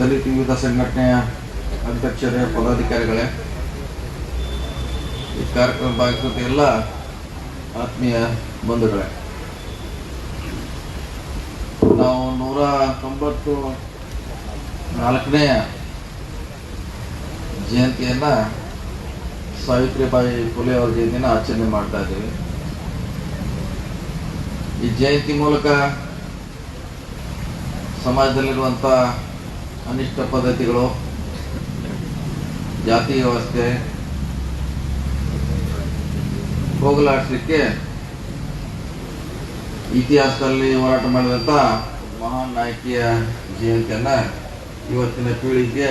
ದಲಿತ ವಿವಿಧ ಸಂಘಟನೆಯ ಅಧ್ಯಕ್ಷರೇ, ಪದಾಧಿಕಾರಿಗಳೇ. ಈ ಕಾರ್ಯಕ್ರಮ ಭಾಗಿಸಿದ ಎಲ್ಲ ಆತ್ಮೀಯ ಬಂಧುಗಳೇ. ನಾವು ನೂರ ತೊಂಬತ್ತು ನಾಲ್ಕನೆಯ ಜಯಂತಿಯನ್ನ ಸಾವಿತ್ರಿಬಾಯಿ ಫುಲೆ ಅವರ ಜಯಂತಿನ ಆಚರಣೆ ಮಾಡ್ತಾ ಇದ್ದೀವಿ. ಈ ಜಯಂತಿ ಮೂಲಕ ಸಮಾಜದಲ್ಲಿರುವಂಥ ಅನಿಷ್ಟ ಪದ್ಧತಿಗಳು, ಜಾತಿ ವ್ಯವಸ್ಥೆ, ಹೋಗಲಾಡಿಸಲಿಕ್ಕೆ ಇತಿಹಾಸದಲ್ಲಿ ಹೋರಾಟ ಮಾಡಿದಂಥ ಮಹಾನ್ ನಾಯಕಿಯ ಜಯಂತಿಯನ್ನ ಇವತ್ತಿನ ಪೀಳಿಗೆಗೆ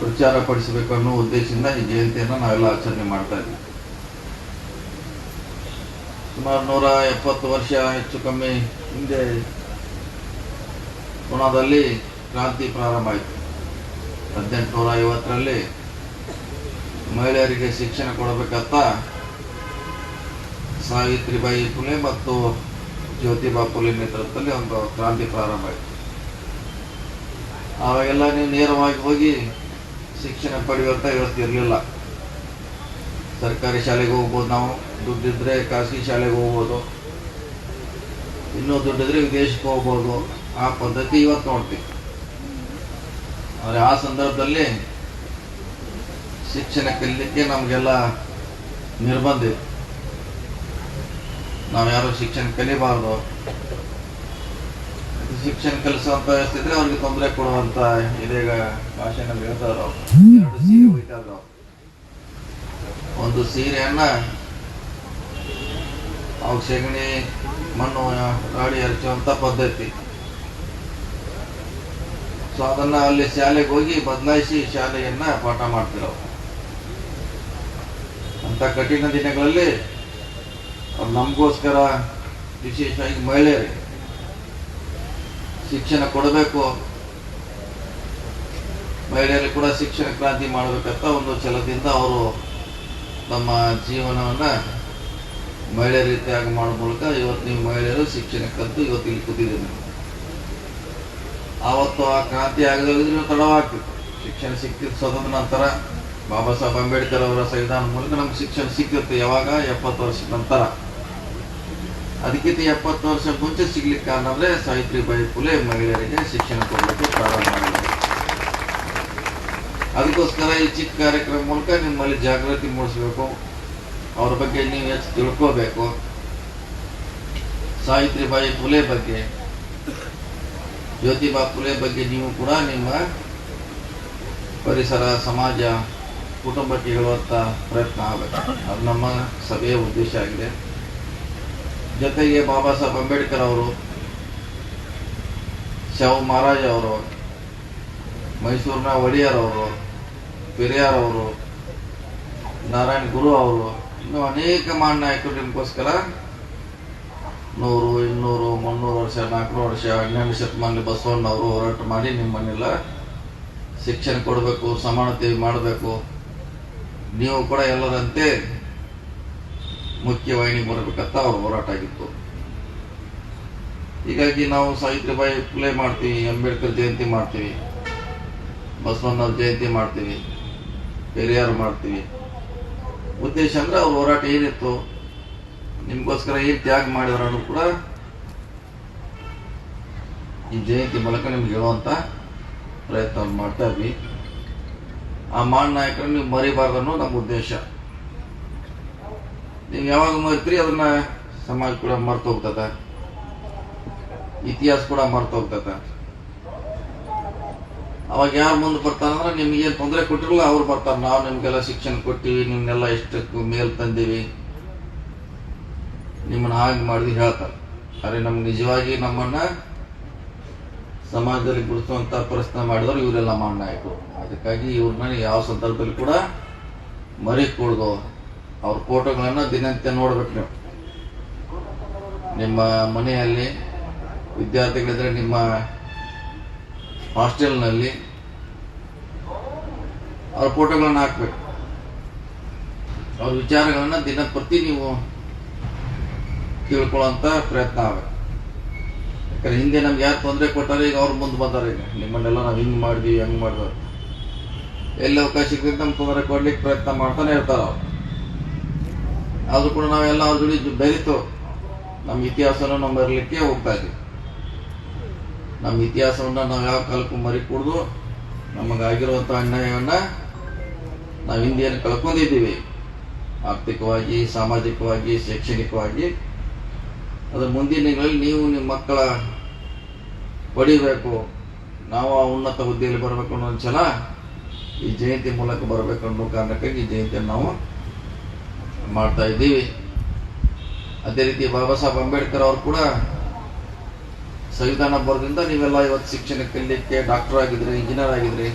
ಪ್ರಚಾರ ಪಡಿಸಬೇಕು ಅನ್ನೋ ಉದ್ದೇಶದಿಂದ ಈ ಜಯಂತಿಯನ್ನು ನಾವೆಲ್ಲ ಆಚರಣೆ ಮಾಡ್ತಾ ಇದ್ದೀವಿ ಸುಮಾರು ನೂರ ಎಪ್ಪತ್ತು ವರ್ಷ ಹೆಚ್ಚು ಕಮ್ಮಿ ಹಿಂದೆ ಪುಣಾದಲ್ಲಿ ಕ್ರಾಂತಿ ಪ್ರಾರಂಭ ಆಯಿತು ಹದಿನೆಂಟುನೂರ ಐವತ್ತರಲ್ಲಿ ಮಹಿಳೆಯರಿಗೆ ಶಿಕ್ಷಣ ಕೊಡಬೇಕಂತ ಸಾವಿತ್ರಿಬಾಯಿ ಫುಲೆ ಮತ್ತು ಜ್ಯೋತಿಬಾ ಫುಲೆ ನೇತೃತ್ವದಲ್ಲಿ ಒಂದು ಕ್ರಾಂತಿ ಪ್ರಾರಂಭ ಆಯಿತು ಆವಾಗೆಲ್ಲ ನೀವು ನೇರವಾಗಿ ಹೋಗಿ ಶಿಕ್ಷಣ ಪಡೆಯುವಂಥ ವ್ಯವಸ್ಥೆ ಇರಲಿಲ್ಲ ಸರ್ಕಾರಿ ಶಾಲೆಗೆ ಹೋಗ್ಬೋದು ನಾವು, ದುಡ್ಡಿದ್ರೆ ಖಾಸಗಿ ಶಾಲೆಗೆ ಹೋಗ್ಬೋದು. ಇನ್ನೂ ದುಡ್ಡಿದ್ರೆ ವಿದೇಶಕ್ಕೆ ಹೋಗ್ಬೋದು. ಆ ಪದ್ಧತಿ ಇವತ್ತು ನೋಡ್ತೀವಿ. ಆದರೆ ಆ ಸಂದರ್ಭದಲ್ಲಿ ಶಿಕ್ಷಣ ಕಲಿಲಿಕ್ಕೆ ನಮಗೆಲ್ಲ ನಿರ್ಬಂಧ ಇದೆ. ನಾವು ಯಾರು ಶಿಕ್ಷಣ ಕಲಿಬಾರ್ದು, ಶಿಕ್ಷಣ ಕಲಿಸುವಂತ ವ್ಯವಸ್ಥೆ ಅವ್ರಿಗೆ ತೊಂದರೆ ಕೊಡುವಂತ ಇದೀಗ ಭಾಷೆನ ಹೇಳ್ತಾರ ಎರಡು ಸೀರೆ ಹೋಯ್ತಾರ ಒಂದು ಸೀರೆಯನ್ನ ಅವ್ ಸೆಗಣಿ, ಮಣ್ಣು, ರಾಡಿ ಹರಿಸುವಂತ ಪದ್ಧತಿ. ಸೊ ಅದನ್ನ ಅಲ್ಲಿ ಶಾಲೆಗೆ ಹೋಗಿ ಬದಲಾಯಿಸಿ ಶಾಲೆಯನ್ನ ಪಾಠ ಮಾಡ್ತಿರೋ ಅಂತ ಕಠಿಣ ದಿನಗಳಲ್ಲಿ ಅವ್ರು ನಮಗೋಸ್ಕರ ವಿಶೇಷವಾಗಿ ಮಹಿಳೆಯರಿಗೆ ಶಿಕ್ಷಣ ಕೊಡಬೇಕು. ಮಹಿಳೆಯರಿಗೆ ಕೂಡ ಶಿಕ್ಷಣ ಕ್ರಾಂತಿ ಮಾಡಬೇಕಂತ ಒಂದು ಛಲದಿಂದ ಅವರು ತಮ್ಮ ಜೀವನವನ್ನ ಮಹಿಳೆಯ ರೀತಿಯಾಗಿ ಮಾಡೋ ಮೂಲಕ ಇವತ್ತು ನೀವು ಮಹಿಳೆಯರು ಶಿಕ್ಷಣ ಕಲಿತು ಇವತ್ತು ಇಲ್ಲಿ ಕೂತಿದ್ದೀವಿ ಆವತ್ತು ಆ ಕ್ರಾಂತಿ ಆಗದಿದ್ರೆ ತಡವಾಗ್ತಿತ್ತು ಶಿಕ್ಷಣ ಸಿಕ್ತಿತ್ತು ಸ್ವತಂತ್ರ ನಂತರ ಬಾಬಾ ಸಾಹೇಬ್ ಅಂಬೇಡ್ಕರ್ ಅವರ ಸಂವಿಧಾನ ಮೂಲಕ ನಮ್ಗೆ ಶಿಕ್ಷಣ ಸಿಕ್ಕಿತ್ತು ಯಾವಾಗ? ಎಪ್ಪತ್ತು ವರ್ಷದ ನಂತರ. ಅದಕ್ಕಿಂತ ಎಪ್ಪತ್ತು ವರ್ಷ ಮುಂಚೆ ಸಿಗ್ಲಿಕ್ಕೆ ಕಾರಣ ಅಂದ್ರೆ ಸಾವಿತ್ರಿಬಾಯಿ ಫುಲೆ ಮಹಿಳೆಯರಿಗೆ ಶಿಕ್ಷಣ ಕೊಡಲಿಕ್ಕೆ ಪ್ರಾರಂಭ ಅದಕ್ಕೋಸ್ಕರ ಈ ಚಿಕ್ಕ ಕಾರ್ಯಕ್ರಮ ಮೂಲಕ ನಿಮ್ಮಲ್ಲಿ ಜಾಗೃತಿ ಮೂಡಿಸ್ಬೇಕು. ಅವ್ರ ಬಗ್ಗೆ ನೀವು ಹೆಚ್ಚು ತಿಳ್ಕೋಬೇಕು. ಸಾವಿತ್ರಿಬಾಯಿ ಫುಲೆ ಬಗ್ಗೆ ಜ್ಯೋತಿಬಾ ಫುಲೆ ಬಗ್ಗೆ ನೀವು ಕೂಡ ನಿಮ್ಮ ಪರಿಸರ, ಸಮಾಜ, ಕುಟುಂಬಕ್ಕೆ ಹೇಳುವಂಥ ಪ್ರಯತ್ನ ಆಗಬೇಕು ಅದು ನಮ್ಮ ಸಭೆಯ ಉದ್ದೇಶ ಆಗಿದೆ. ಜೊತೆಗೆ ಬಾಬಾ ಸಾಹೇಬ್ ಅಂಬೇಡ್ಕರ್ ಅವರು ಶವ ಮಹಾರಾಜ್ ಅವರು, ಮೈಸೂರಿನ ಒಡೆಯರ್ ಅವರು, ಪೆರಿಯಾರ್ ಅವರು, ನಾರಾಯಣ ಗುರು ಅವರು, ಇನ್ನು ಅನೇಕ ಮಹಾನ್ ನಾಯಕರು ನಿಮಗೋಸ್ಕರ ನೂರು, ಇನ್ನೂರು, ಮುನ್ನೂರು ವರ್ಷ, ನಾಲ್ಕುನೂರು ವರ್ಷ ಹನ್ನೆರಡು ಶತಮಾನ ಬಸವಣ್ಣವರು ಹೋರಾಟ ಮಾಡಿ ನಿಮ್ಮನ್ನೆಲ್ಲ ಶಿಕ್ಷಣ ಕೊಡಬೇಕು, ಸಮಾನತೆ ಮಾಡಬೇಕು. ನೀವು ಕೂಡ ಎಲ್ಲರಂತೆ ಮುಖ್ಯವಾಹಿನಿ ಬರಬೇಕಂತ ಅವ್ರ ಹೋರಾಟ ಆಗಿತ್ತು. ಹೀಗಾಗಿ ನಾವು ಸಾವಿತ್ರಿಬಾಯಿ ಪ್ಲೇ ಮಾಡ್ತೀವಿ, ಅಂಬೇಡ್ಕರ್ ಜಯಂತಿ ಮಾಡ್ತೀವಿ ಬಸವಣ್ಣವ್ರ ಜಯಂತಿ ಮಾಡ್ತೀವಿ, ಪೆರಿಯಾರ್ ಮಾಡ್ತೀವಿ. ಉದ್ದೇಶ ಅಂದ್ರೆ ಅವ್ರ ಹೋರಾಟ ಏನಿತ್ತು? ನಿಮ್ಗೋಸ್ಕರ ಈ ತ್ಯಾಗ ಮಾಡಿದ್ರು ಕೂಡ ಈ ಜಯಂತಿ ಮೂಲಕ ನಿಮ್ಗೆ ಹೇಳುವಂತ ಪ್ರಯತ್ನ ಮಾಡ್ತಾ ಇದ್ವಿ. ಆ ಮಾಡ ನಾಯಕರನ್ನು ನೀವು ಮರಿಬಾರ್ದು ಅನ್ನೋ ನಮ್ಮ ಉದ್ದೇಶ. ನೀವು ಯಾವಾಗ ಮರಿತೀರಿ ಅದನ್ನ ಸಮಾಜ ಕೂಡ ಮರ್ತು ಹೋಗ್ತದ. ಇತಿಹಾಸ ಕೂಡ ಮರ್ತು ಹೋಗ್ತದ. ಅವಾಗ ಯಾರು ಮುಂದೆ ಬರ್ತಾರಂದ್ರೆ ನಿಮ್ಗೆ ತೊಂದರೆ ಕೊಟ್ಟಿರಲ್ಲ ಅವ್ರು ಬರ್ತಾರೆ. ನಾವು ನಿಮ್ಗೆಲ್ಲ ಶಿಕ್ಷಣ ಕೊಟ್ಟಿವಿ, ನಿಮ್ನೆಲ್ಲ ಎಷ್ಟು ಮೇಲ್ ತಂದೀವಿ. ನಿಮ್ಮನ್ನ ಹಾಗೆ ಮಾಡಿದ್ವಿ ಹೇಳ್ತಾರೆ. ಅರೆ, ನಮ್ಗೆ ನಿಜವಾಗಿ ನಮ್ಮನ್ನ ಸಮಾಜದಲ್ಲಿ ಗುರುತಿಸುವಂತ ಪ್ರಶ್ನೆ ಮಾಡಿದವರು ಇವರೆಲ್ಲ ಮಾಡ ನಾಯಕರು ಅದಕ್ಕಾಗಿ ಇವ್ರನ್ನ ಯಾವ ಸಂದರ್ಭದಲ್ಲಿ ಕೂಡ ಮರಿಕೂಡ್ದು ಅವ್ರ ಫೋಟೋಗಳನ್ನ ದಿನನಿತ್ಯ ನೋಡ್ಬೇಕು ನೀವು. ನಿಮ್ಮ ಮನೆಯಲ್ಲಿ ವಿದ್ಯಾರ್ಥಿಗಳಿದ್ರೆ ನಿಮ್ಮ ಹಾಸ್ಟೆಲ್ನಲ್ಲಿ ಅವ್ರ ಫೋಟೋಗಳನ್ನ ಹಾಕ್ಬೇಕು. ಅವ್ರ ವಿಚಾರಗಳನ್ನ ದಿನ ಪ್ರತಿ ನೀವು ತಿಳ್ಕೊಳ್ಳೋಂತ ಪ್ರಯತ್ನ ಆಗಬೇಕು ಯಾಕಂದ್ರೆ ಹಿಂದೆ ನಮ್ಗೆ ಯಾರು ತೊಂದರೆ ಕೊಟ್ಟಾರೆ ಈಗ ಅವ್ರು ಮುಂದೆ ಬಂದಾರೆ ಈಗ. ನಿಮ್ಮನ್ನೆಲ್ಲ ನಾವು ಹಿಂಗೆ ಮಾಡಿದ್ವಿ, ಹಂಗೆ ಮಾಡಿದ್ರು ಎಲ್ಲಿ ಅವಕಾಶ ಸಿಗ್ತೈತೆ ನಮ್ಗೆ ತೊಂದರೆ ಕೊಡ್ಲಿಕ್ಕೆ ಪ್ರಯತ್ನ ಮಾಡ್ತಾನೆ ಇರ್ತಾರೆ ಅವ್ರು. ಆದರೂ ಕೂಡ ನಾವೆಲ್ಲ ಅವ್ರ ಜೋಡಿ ಬೆರೀತು. ನಮ್ಮ ಇತಿಹಾಸನ ನಾವು ಮರಿಲಿಕ್ಕೆ ಹೋಗ್ತಾ ಇದ್ವಿ ನಮ್ಮ ಇತಿಹಾಸವನ್ನ ನಾವು ಯಾವ ಕಾಲಕ್ಕೂ ಮರಿ ಕುಡ್ದು ನಮಗಾಗಿರುವಂಥ ಅನ್ಯಾಯವನ್ನ ನಾವು ಹಿಂದಿಯನ್ನು ಕಳ್ಕೊಂಡಿದ್ದೀವಿ. ಆರ್ಥಿಕವಾಗಿ, ಸಾಮಾಜಿಕವಾಗಿ, ಶೈಕ್ಷಣಿಕವಾಗಿ. ಅದ್ರ ಮುಂದಿನ ನೀವು ನಿಮ್ಮ ಮಕ್ಕಳ ಪಡಿಬೇಕು. ನಾವು ಆ ಉನ್ನತ ಹುದ್ದೆಯಲ್ಲಿ ಬರಬೇಕು ಅನ್ನೋ ಒಂದು ಛಲ ಈ ಜಯಂತಿ ಮೂಲಕ ಬರಬೇಕು ಅನ್ನೋ ಕಾರಣಕ್ಕಾಗಿ ಈ ಜಯಂತಿಯನ್ನು ನಾವು ಮಾಡ್ತಾ ಇದ್ದೀವಿ. ಅದೇ ರೀತಿ ಬಾಬಾ ಸಾಹೇಬ್ ಅಂಬೇಡ್ಕರ್ ಅವರು ಕೂಡ ಸಂವಿಧಾನ ಬರೋದ್ರಿಂದ ನೀವೆಲ್ಲ ಇವತ್ತು ಶಿಕ್ಷಣ ಕಲಿಯಕ್ಕೆ ಡಾಕ್ಟರ್ ಆಗಿದ್ರಿ ಇಂಜಿನಿಯರ್ ಆಗಿದ್ರಿ,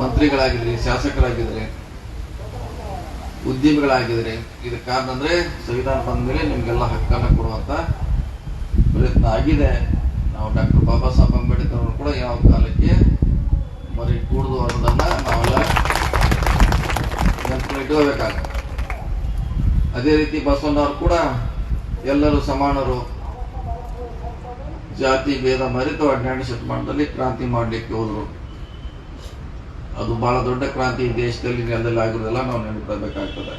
ಮಂತ್ರಿಗಳಾಗಿದ್ರಿ, ಶಾಸಕರಾಗಿದ್ರಿ. ಉದ್ಯಮಿಗಳಾಗಿದ್ರಿ ಇದಕ್ಕೆ ಕಾರಣ ಅಂದ್ರೆ ಸಂವಿಧಾನ ಬಂದ ಮೇಲೆ ನಿಮಗೆಲ್ಲ ಹಕ್ಕನ್ನು ಕೊಡುವಂತ ಪ್ರಯತ್ನ ಆಗಿದೆ. ನಾವು ಡಾಕ್ಟರ್ ಬಾಬಾ ಸಾಹೇಬ್ ಅಂಬೇಡ್ಕರ್ ಅವರು ಕೂಡ ಯಾವ ಕಾಲಕ್ಕೆ ಮರಿ ಕೂಡುದು ಅನ್ನೋದನ್ನ ನಾವೆಲ್ಲ ನೆನಪಲ್ಲಿ ಇಟ್ಕೋಬೇಕಾಗುತ್ತೆ ಅದೇ ರೀತಿ ಬಸವಣ್ಣವ್ರು ಕೂಡ ಎಲ್ಲರೂ ಸಮಾನರು. ಜಾತಿ, ಭೇದ, ಮರೆತು ಹನ್ನೆರಡು ಶತಮಾನದಲ್ಲಿ ಕ್ರಾಂತಿ ಮಾಡಲಿಕ್ಕೆ ಹೋದ್ರು. ಅದು ಬಹಳ ದೊಡ್ಡ ಕ್ರಾಂತಿ ದೇಶದಲ್ಲಿ ನೆಲದಲ್ಲಿ ಆಗಿರೋದೆಲ್ಲ ನಾವು ನೆನಪಿಡಬೇಕಾಗ್ತದೆ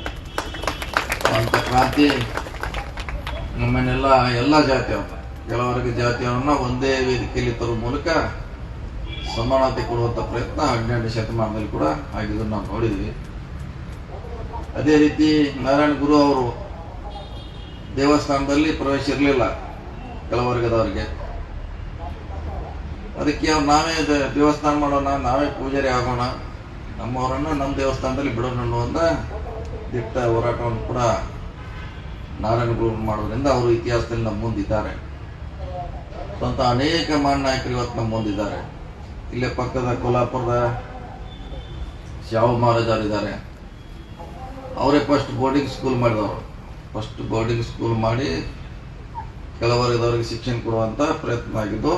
ಅಂತ ಕ್ರಾಂತಿ ನಮ್ಮನ್ನೆಲ್ಲ ಎಲ್ಲ ಜಾತಿಯವ್ರನ್ನ ಕೆಲವರ್ಗ ಜಾತಿಯವರನ್ನ ಒಂದೇ ವೇದಿಕೆಯಲ್ಲಿ ತರುವ ಮೂಲಕ ಸಮಾನತೆ ಕೊಡುವಂತ ಪ್ರಯತ್ನ ಹನ್ನೆರಡು ಶತಮಾನದಲ್ಲಿ ಕೂಡ ಆಗಿದ್ದನ್ನು ನಾವು ನೋಡಿದ್ವಿ. ಅದೇ ರೀತಿ ನಾರಾಯಣ ಗುರು ಅವರು ದೇವಸ್ಥಾನದಲ್ಲಿ ಪ್ರವೇಶ ಇರಲಿಲ್ಲ ಕೆಳವರ್ಗದವರಿಗೆ ಅದಕ್ಕೆ ನಾವೇ ದೇವಸ್ಥಾನ ಮಾಡೋಣ, ನಾವೇ ಪೂಜಾರಿ ಆಗೋಣ. ನಮ್ಮವರನ್ನ ನಮ್ಮ ದೇವಸ್ಥಾನದಲ್ಲಿ ಬಿಡೋಣ ಅನ್ನುವಂತ ದಿಟ್ಟ ಹೋರಾಟವನ್ನು ಕೂಡ ನಾರಾಯಣ ಗುರು ಮಾಡೋದ್ರಿಂದ ಅವರು ಇತಿಹಾಸದಲ್ಲಿ ನಮ್ಮ ಮುಂದಿದ್ದಾರೆ ಸ್ವಂತ ಅನೇಕ ಮಹಾನ್ ನಾಯಕರು ಇವತ್ತು ನಮ್ಮ ಮುಂದಿದ್ದಾರೆ ಇಲ್ಲೇ ಪಕ್ಕದ ಕೊಲ್ಲಾಪುರದ ಶಾವು ಮಹಾರಾಜರು ಇದ್ದಾರೆ. ಅವರೇ ಫಸ್ಟ್ ಬೋರ್ಡಿಂಗ್ ಸ್ಕೂಲ್ ಮಾಡಿದವರು. ಫಸ್ಟ್ ಬೋರ್ಡಿಂಗ್ ಸ್ಕೂಲ್ ಮಾಡಿ ಕೆಲವರಿದವರಿಗೆ ಶಿಕ್ಷಣ ಕೊಡುವಂತ ಪ್ರಯತ್ನ ಆಗಿದ್ದು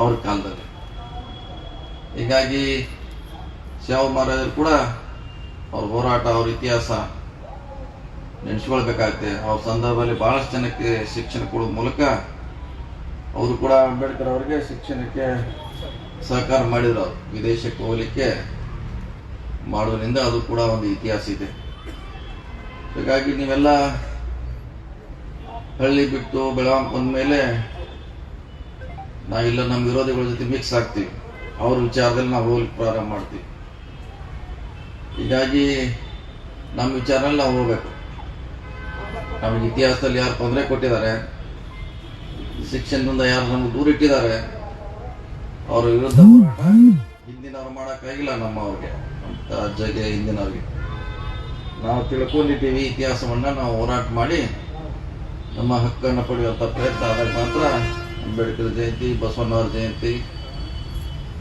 ಅವ್ರ ಕಾಲದಲ್ಲಿ. ಹೀಗಾಗಿ ಶಾವ ಮಹಾರಾಜರು ಕೂಡ ಅವ್ರ ಹೋರಾಟ, ಅವ್ರ ಇತಿಹಾಸ ನೆನೆಸ್ಕೊಳ್ಬೇಕಾಗತ್ತೆ. ಅವ್ರ ಸಂದರ್ಭದಲ್ಲಿ ಬಹಳಷ್ಟು ಜನಕ್ಕೆ ಶಿಕ್ಷಣ ಕೊಡೋ ಮೂಲಕ ಅವರು ಕೂಡ ಅಂಬೇಡ್ಕರ್ ಅವರಿಗೆ ಶಿಕ್ಷಣಕ್ಕೆ ಸಹಕಾರ ಮಾಡಿದ್ರು ಅವ್ರು. ವಿದೇಶಕ್ಕೆ ಹೋಗ್ಲಿಕ್ಕೆ ಮಾಡೋದ್ರಿಂದ ಅದು ಕೂಡ ಒಂದು ಇತಿಹಾಸ ಇದೆ. ಹೀಗಾಗಿ ನೀವೆಲ್ಲ ಹಳ್ಳಿ ಬಿಟ್ಟು ಬೆಳಗಾವಿ ಬಂದ್ಮೇಲೆ ನಾವೆಲ್ಲ ನಮ್ಮ ವಿರೋಧಿಗಳ ಜೊತೆ ಮಿಕ್ಸ್ ಆಗ್ತೀವಿ. ಅವ್ರ ವಿಚಾರದಲ್ಲಿ ನಾವು ಹೋಗ್ಲಿಕ್ಕೆ ಪ್ರಾರಂಭ ಮಾಡ್ತೀವಿ. ಹೀಗಾಗಿ ನಮ್ಮ ವಿಚಾರದಲ್ಲಿ ನಾವು ಹೋಗ್ಬೇಕು. ನಮಗೆ ಇತಿಹಾಸದಲ್ಲಿ ಯಾರು ತೊಂದರೆ ಕೊಟ್ಟಿದ್ದಾರೆ, ಶಿಕ್ಷಣದಿಂದ ಯಾರು ನಮ್ಗೆ ದೂರ ಇಟ್ಟಿದ್ದಾರೆ, ಅವ್ರ ವಿರುದ್ಧ ಹೋರಾಟ ಹಿಂದಿನವ್ರು ಮಾಡೋಕ್ಕಾಗಿಲ್ಲ ನಮ್ಮ ಅವ್ರಿಗೆ ಅಂತ ಅಜ್ಜಗೆ ಹಿಂದಿನವ್ರಿಗೆ. ನಾವು ತಿಳ್ಕೊಂಡಿದ್ದೀವಿ, ಇತಿಹಾಸವನ್ನ ನಾವು ಹೋರಾಟ ಮಾಡಿ ನಮ್ಮ ಹಕ್ಕನ್ನು ಪಡೆಯುವಂಥ ಪ್ರಯತ್ನ ಆದಾಗ ಮಾತ್ರ ಅಂಬೇಡ್ಕರ್ ಜಯಂತಿ, ಬಸವಣ್ಣವ್ರ ಜಯಂತಿ,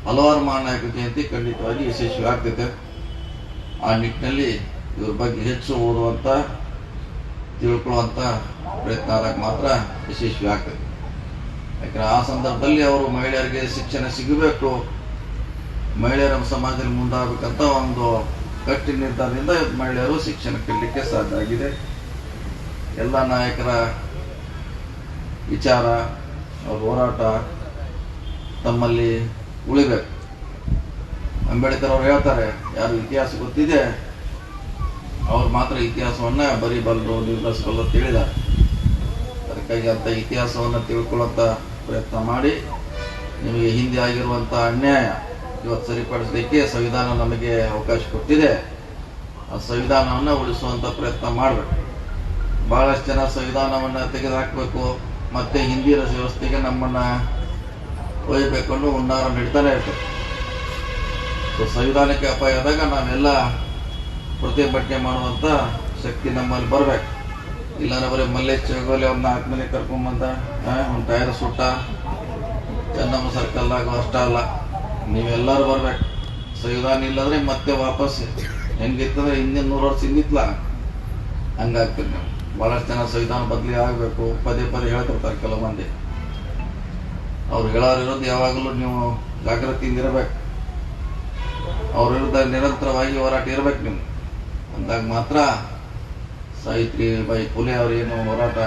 ಹಲವಾರು ಮಹಾನಾಯಕರ ಜಯಂತಿ ಖಂಡಿತವಾಗಿ ಯಶಸ್ವಿ ಆಗ್ತೈತೆ. ಆ ನಿಟ್ಟಿನಲ್ಲಿ ಇವ್ರ ಬಗ್ಗೆ ಹೆಚ್ಚು ಓದುವಂಥ ತಿಳ್ಕೊಳ್ಳುವಂಥ ಪ್ರಯತ್ನ ಆದಾಗ ಮಾತ್ರ ಯಶಸ್ವಿ ಆಗ್ತದೆ ಯಾಕಂದ್ರೆ ಆ ಸಂದರ್ಭದಲ್ಲಿ ಅವರು ಮಹಿಳೆಯರಿಗೆ ಶಿಕ್ಷಣ ಸಿಗಬೇಕು. ಮಹಿಳೆಯರ ಸಮಾಜದಲ್ಲಿ ಮುಂದಾಗಬೇಕಂತ ಒಂದು ಗಟ್ಟಿ ನಿರ್ಧಾರದಿಂದ ಮಹಿಳೆಯರು ಶಿಕ್ಷಣ ಕಲಿಲಿಕ್ಕೆ ಸಾಧ್ಯ ಆಗಿದೆ. ಎಲ್ಲ ನಾಯಕರ ವಿಚಾರ ಅವ್ರ ಹೋರಾಟ ತಮ್ಮಲ್ಲಿ ಉಳಿಬೇಕು. ಅಂಬೇಡ್ಕರ್ ಅವ್ರು ಹೇಳ್ತಾರೆ, ಯಾರು ಇತಿಹಾಸ ಗೊತ್ತಿದೆ, ಅವ್ರು ಮಾತ್ರ ಇತಿಹಾಸವನ್ನ ಬರೀಬಲ್ಲರು ನಿರ್ಧರಿಸಬಲ್ಲರು ಅಂತ ಹೇಳಿದ್ದಾರೆ. ಅದಕ್ಕಾಗಿ ಅಂತ ಇತಿಹಾಸವನ್ನ ತಿಳ್ಕೊಳ್ಳುವಂತ ಪ್ರಯತ್ನ ಮಾಡಿ, ನಿಮಗೆ ಹಿಂದೆ ಆಗಿರುವಂತ ಅನ್ಯಾಯ ಇವತ್ತು ಸರಿಪಡಿಸಲಿಕ್ಕೆ ಸಂವಿಧಾನ ನಮಗೆ ಅವಕಾಶ ಕೊಟ್ಟಿದೆ. ಆ ಸಂವಿಧಾನವನ್ನ ಉಳಿಸುವಂತ ಪ್ರಯತ್ನ ಮಾಡಬೇಕು. ಬಹಳಷ್ಟು ಜನ ಸಂವಿಧಾನವನ್ನ ತೆಗೆದುಹಾಕಬೇಕು. ಮತ್ತೆ ಹಿಂದಿನ ವ್ಯವಸ್ಥೆಗೆ ನಮ್ಮನ್ನ ಒಯ್ಯಬೇಕು ಅನ್ನೋ ಹುನ್ನಾರ ನಡೀತಾನೆ ಇರ್ತದೆ ಸೊ ಸಂವಿಧಾನಕ್ಕೆ ಅಪಾಯ ಆದಾಗ ನಾವೆಲ್ಲ ಪ್ರತಿಭಟನೆ ಮಾಡುವಂತ ಶಕ್ತಿ ನಮ್ಮಲ್ಲಿ ಬರ್ಬೇಕು. ಇಲ್ಲಾಂದ್ರೆ ಬರೀ ಮಲ್ಲೇಶ್ ಚೌಗೋಲಿ ಅವ್ರನ್ನ ಆದ್ಮೇಲೆ ಕರ್ಕೊಂಬಂದ ಒಂದು ಟೈರ್ ಸುಟ್ಟ, ಚೆನ್ನಮ್ಮ ಸರ್ಕಲ್ ಆಗ ಅಷ್ಟ ಅಲ್ಲ. ನೀವೆಲ್ಲರೂ ಬರ್ಬೇಕು. ಸಂವಿಧಾನ ಇಲ್ಲಾಂದ್ರೆ ಮತ್ತೆ ವಾಪಸ್ ಹೆಂಗಿತ್ತಂದ್ರೆ ಹಿಂದಿನ ನೂರು ವರ್ಷ ಹಿಂದಿತ್ಲ ಹಂಗಾಗ್ತದೆ ನೀವು ಬಹಳಷ್ಟು ಜನ ಸಂವಿಧಾನ ಬದಲಿ ಆಗಬೇಕು. ಪದೇ ಪದೇ ಹೇಳ್ಕೊಡ್ತಾರೆ ಕೆಲವು ಮಂದಿ. ಅವ್ರು ಹೇಳೋರಿರೋದು ಯಾವಾಗಲೂ ನೀವು ಜಾಗೃತಿಯಿಂದ ಇರಬೇಕು ಅವ್ರ ವಿರುದ್ಧ ನಿರಂತರವಾಗಿ ಹೋರಾಟ ಇರಬೇಕು ನೀವು. ಅಂದಾಗ ಮಾತ್ರ ಸಾಹಿತ್ರಿ ಬಾಯಿ ಪುಲೆ ಅವರೇನು ಹೋರಾಟ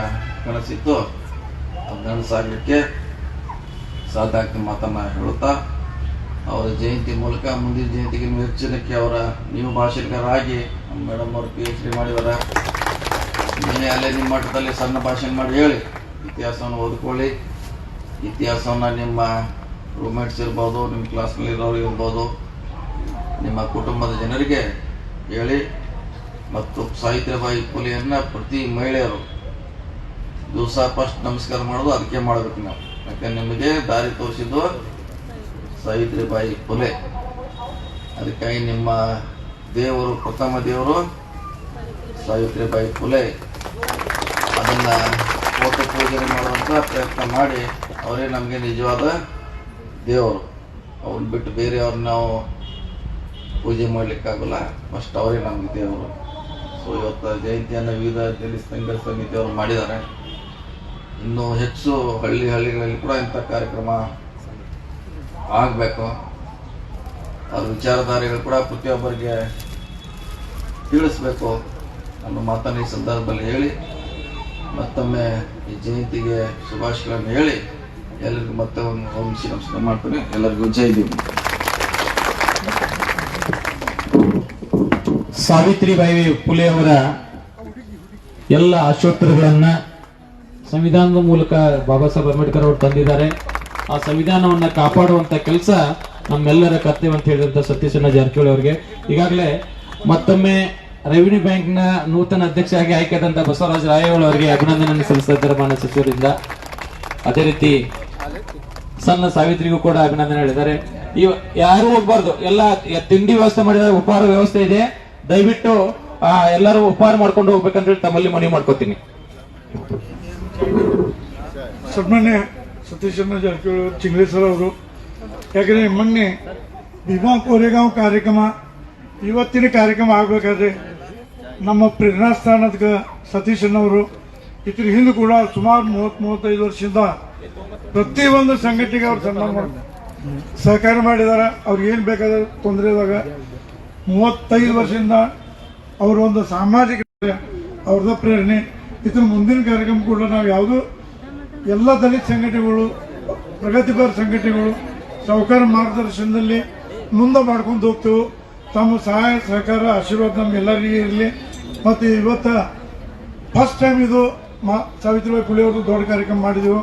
ಕನಸಿತ್ತು ಅದು ನನಸಾಗಲಿಕ್ಕೆ ಸಾಧ್ಯ ಆಗ್ತದೆ ಮಾತನ್ನ ಹೇಳುತ್ತಾ, ಅವರ ಜಯಂತಿ ಮೂಲಕ ಮುಂದಿನ ಜಯಂತಿಗೆ ಹೆಚ್ಚಿನಕ್ಕೆ ಅವರ ನೀವು ಭಾಷಣಕಾರರಾಗಿ ನಮ್ಮ ಮೇಡಮ್ ಅವರು ಪಿ ಎಚ್ ಡಿ ಮಾಡಿದಾರೆ. ನೀವೇ ಅಲ್ಲೇ ನಿಮ್ಮ ಮಟ್ಟದಲ್ಲಿ ಸಣ್ಣ ಭಾಷಣ ಮಾಡಿ ಹೇಳಿ. ಇತಿಹಾಸವನ್ನು ಓದ್ಕೊಳ್ಳಿ. ಇತಿಹಾಸವನ್ನು ನಿಮ್ಮ ರೂಮ್ಮೇಟ್ಸ್ ಇರ್ಬೋದು, ನಿಮ್ಮ ಕ್ಲಾಸ್ನಲ್ಲಿ ಇರೋರು ಇರ್ಬೋದು, ನಿಮ್ಮ ಕುಟುಂಬದ ಜನರಿಗೆ ಹೇಳಿ ಮತ್ತು ಸಾವಿತ್ರಿಬಾಯಿ ಪುಲಿಯನ್ನು ಪ್ರತಿ ಮಹಿಳೆಯರು ದಿವಸ ಫಸ್ಟ್ ನಮಸ್ಕಾರ ಮಾಡೋದು, ಅದಕ್ಕೆ ಮಾಡಬೇಕು ನಾವು. ಯಾಕಂದ್ರೆ ನಿಮಗೆ ದಾರಿ ತೋರಿಸಿದ್ದು ಸಾವಿತ್ರಿಬಾಯಿ ಪುಲೆ. ಅದಕ್ಕಾಗಿ ನಿಮ್ಮ ದೇವರು, ಪ್ರಥಮ ದೇವರು ಸಾವಿತ್ರಿಬಾಯಿ ಫುಲೆ ಅದನ್ನ ಫೋಟೋ ಪೂಜೆ ಮಾಡುವಂತ ಪ್ರಯತ್ನ ಮಾಡಿ ಅವರೇ ನಮಗೆ ನಿಜವಾದ ದೇವರು. ಅವ್ರನ್ನ ಬಿಟ್ಟು ಬೇರೆಯವ್ರನ್ನ ನಾವು ಪೂಜೆ ಮಾಡ್ಲಿಕ್ಕಾಗಲ್ಲ. ಫಸ್ಟ್ ಅವರೇ ನಮ್ಗೆ ದೇವರು. ಸೊ ಇವತ್ತು ಜಯಂತಿಯನ್ನು ವಿವಿಧ ದಲಿತ ಸಂಘ ಸಮಿತಿಯವರು ಮಾಡಿದ್ದಾರೆ. ಇನ್ನು ಹೆಚ್ಚು ಹಳ್ಳಿ ಹಳ್ಳಿಗಳಲ್ಲಿ ಕೂಡ ಇಂಥ ಕಾರ್ಯಕ್ರಮ ಆಗಬೇಕು. ಅವ್ರ ವಿಚಾರಧಾರೆಗಳು ಕೂಡ ಪ್ರತಿಯೊಬ್ಬರಿಗೆ ತಿಳಿಸ್ಬೇಕು. ಅನ್ನೋ ಮಾತನ್ನು ಈ ಸಂದರ್ಭದಲ್ಲಿ ಹೇಳಿ. ಮತ್ತೊಮ್ಮೆ ಈ ಜಯಂತಿಗೆ ಶುಭಾಶಯಗಳನ್ನು ಹೇಳಿ ಎಲ್ಲರಿಗೂ ಮತ್ತೆ ಒಂದು ಹೋಮಿಸಿ ನಮಸ್ಕಾರ ಮಾಡ್ತೇನೆ. ಎಲ್ಲರಿಗೂ ಜೈ ಭೀಮ್. ಸಾವಿತ್ರಿಬಾಯಿ ಫುಲೆ ಅವರ ಎಲ್ಲ ಆಶೋತ್ತರಗಳನ್ನ ಸಂವಿಧಾನದ ಮೂಲಕ ಬಾಬಾ ಸಾಹೇಬ್ ಅಂಬೇಡ್ಕರ್ ಅವರು ತಂದಿದ್ದಾರೆ. ಆ ಸಂವಿಧಾನವನ್ನ ಕಾಪಾಡುವಂತ ಕೆಲಸ ನಮ್ಮೆಲ್ಲರ ಕರ್ತವ್ಯ ಅಂತ ಹೇಳಿದಂತ ಸತೀಶಣ್ಣ ಜಾರಕಿಹೊಳಿ ಅವರಿಗೆ. ಈಗಾಗಲೇ ಮತ್ತೊಮ್ಮೆ ರೆವಿನ್ಯೂ ಬ್ಯಾಂಕ್ನ ನೂತನ ಅಧ್ಯಕ್ಷರಾಗಿ ಆಯ್ಕೆಯಾದಂತ ಬಸವರಾಜ ರಾಯಗೌಡ ಅವರಿಗೆ ಅಭಿನಂದನೆ ಸಲ್ಲಿಸ್ತಾ ಮಾನ್ಯ ಸಚಿವರಿಂದ ಅದೇ ರೀತಿ ಸಣ್ಣ ಸಾವಿತ್ರಿಗೂ ಕೂಡ ಅಭಿನಂದನೆ ಹೇಳಿದ್ದಾರೆ. ಇವ ಯಾರು ಹೋಗ್ಬಾರ್ದು. ಎಲ್ಲ ತಿಂಡಿ ವ್ಯವಸ್ಥೆ ಮಾಡಿದ ಉಪಹಾರ ವ್ಯವಸ್ಥೆ ಇದೆ. ದಯವಿಟ್ಟು ಎಲ್ಲರೂ ಉಪಹಾರ ಮಾಡ್ಕೊಂಡು ಹೋಗ್ಬೇಕಂತ ಹೇಳಿ ತಮ್ಮಲ್ಲಿ ಮನವಿ ಮಾಡ್ಕೋತೀನಿ. ಸನ್ಮಾನ್ಯ ಸತೀಶಣ್ಣ ಜಾರಕಿಹೊಳಿ ಚಿಂಗ್ಳೆ ಅವರು, ಯಾಕಂದ್ರೆ ಮೊನ್ನೆ ಭೀಮಾ ಕೋರೆಗಾಂವ್ ಕಾರ್ಯಕ್ರಮ ಇವತ್ತಿನ ಕಾರ್ಯಕ್ರಮ ಆಗಬೇಕಾದ್ರೆ ನಮ್ಮ ಪ್ರೇರಣಾ ಸ್ಥಾನದ ಸತೀಶಣ್ಣವರು ಇದ್ರ ಹಿಂದೆ ಕೂಡ ಸುಮಾರು ಮೂವತ್ ಮೂವತ್ತೈದು ವರ್ಷದಿಂದ ಪ್ರತಿಯೊಂದು ಸಂಘಟನೆಗೆ ಅವ್ರು ಮಾಡ್ತಾರೆ ಸಹಕಾರ ಮಾಡಿದ್ದಾರೆ ಅವ್ರಿಗೆ ಏನು ಬೇಕಾದ ತೊಂದರೆದಾಗ ಮೂವತ್ತೈದು ವರ್ಷದಿಂದ ಅವರು ಒಂದು ಸಾಮಾಜಿಕ ಅವ್ರದ ಪ್ರೇರಣೆ. ಇದ್ರ ಮುಂದಿನ ಕಾರ್ಯಕ್ರಮ ಕೂಡ ನಾವು ಯಾವುದು ಎಲ್ಲ ದಲಿತ ಸಂಘಟನೆಗಳು, ಪ್ರಗತಿಪರ ಸಂಘಟನೆಗಳು, ಸಾಹುಕಾರ ಮಾರ್ಗದರ್ಶನದಲ್ಲಿ ಮುಂದೆ ಮಾಡ್ಕೊಂಡು ಹೋಗ್ತೇವೆ. ತಮ್ಮ ಸಹಾಯ ಸಹಕಾರ ಆಶೀರ್ವಾದ ನಮ್ಮೆಲ್ಲರಿಗೂ ಇರಲಿ. ಮತ್ತು ಇವತ್ತ ಫಸ್ಟ್ ಟೈಮ್ ಇದು ಮಾ ಸಾವಿತ್ರಿಬಾಯಿ ಅವರು ದೊಡ್ಡ ಕಾರ್ಯಕ್ರಮ ಮಾಡಿದೆವು.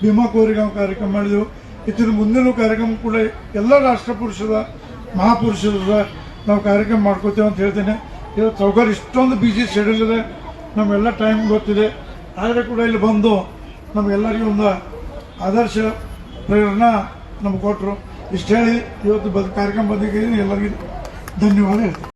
ಭೀಮಾ ಕೋರಿಗಾಂವ್ ಕಾರ್ಯಕ್ರಮ ಮಾಡಿದೆವು. ಇತ್ತಿನ ಮುಂದಿನ ಕಾರ್ಯಕ್ರಮ ಕೂಡ ಎಲ್ಲ ರಾಷ್ಟ್ರಪುರುಷರ ಮಹಾಪುರುಷರ ನಾವು ಕಾರ್ಯಕ್ರಮ ಮಾಡ್ಕೋತೇವೆ ಅಂತ ಹೇಳ್ತೇನೆ. ಇವತ್ತು ಸೌಕರ್ಯ ಇಷ್ಟೊಂದು ಬಿಜಿ ಶೆಡ್ಯೂಲ್ ಇದೆ. ನಮ್ಮೆಲ್ಲ ಟೈಮ್ ಗೊತ್ತಿದೆ. ಆದರೆ ಕೂಡ ಇಲ್ಲಿ ಬಂದು ನಮಗೆಲ್ಲರಿಗೂ ಒಂದು ಆದರ್ಶ ಪ್ರೇರಣಾ ನಮ್ಗೆ ಕೊಟ್ಟರು ಇಷ್ಟು ಹೇಳಿ, ಇವತ್ತು ಬಂದು ಕಾರ್ಯಕ್ರಮ ಬಂದಿದ್ದೀನಿ ಎಲ್ಲರಿಗೂ ಧನ್ಯವಾದ ಹೇಳ್ತೀನಿ